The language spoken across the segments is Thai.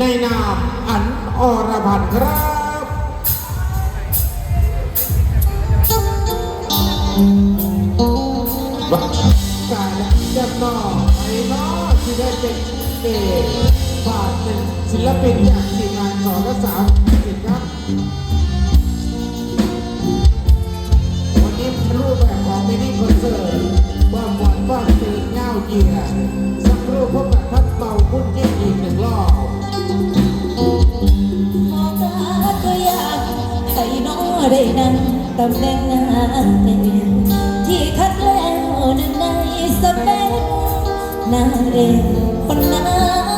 ในนามอันอรพันธ์ครับว่ากายและจำนองไอ้น้อที่ได้เป็นเอกบาทเป็นศิลปินจากทีมงานสอนและสามสิบครับวันนี้รูปแบบของมินิคอนเสิร์ตว่าหมอนว่าตื่นเงาเยียสักครู่พบกับพัดเป่าพุ่นยิ่งอีกหนึ่งรอบ ได้นั่งตำแหน่งหน้าเด่นที่คัดแล้วนั้นในสเปคนางเอกคนนั้น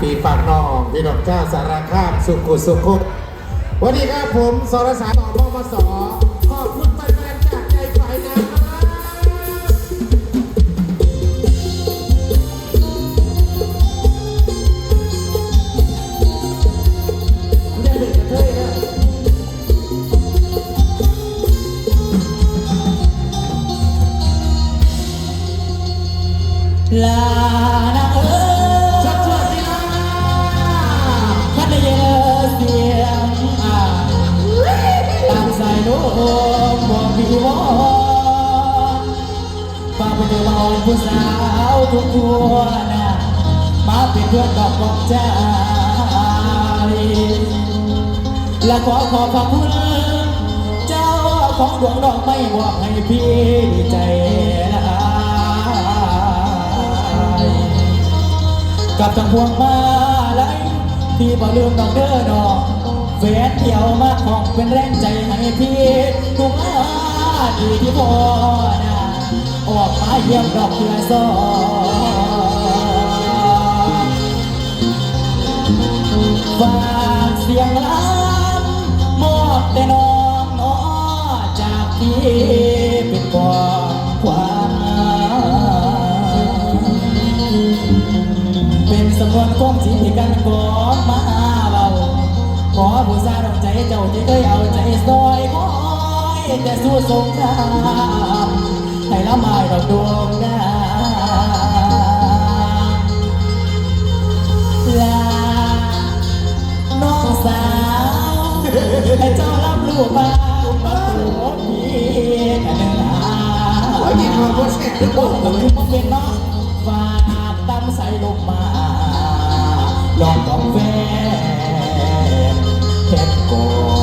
ปีปากน้องพี่น้องเจ้าสารคามสุขุสุขุวันนี้ครับผมสรสารต่อพ่อมาสอขอบคุณแฟนๆจากใจฝ่ายนะครับลา ผู้สาวทุกทั่วน้ามาเป็นเพื่อนดอกกองใจและขอขอบพระคุณเจ้าของดวงดอกไม้บอกให้พี่ใจละกับทั้งพวงมาลัยที่บ่ลืมดอกเด้อดอกแฟนเดียวมาของเป็นแรงใจให้พี่ทุกอาทีที่พอนะ ออกมาเยี่ยมดอกเดือสองฝากเสียงล้ำมอบแต่น้องน้อจากที่เป็นกองความเป็นสมวนก้มสีกันกอมาเบาขอบูชาดองใจเจ้าที่เคยเอาใจซอยคอยแต่สู้สงคราม ใหนละไม้ดอกดวงดาลาน้องสาวให้เจ้ารับรู้บ้างว่มีแต่ลาโอ้ตื่นมาเป็นนกองฟาดตำใส่ลงมาลองกองแฟนแค่ก่อน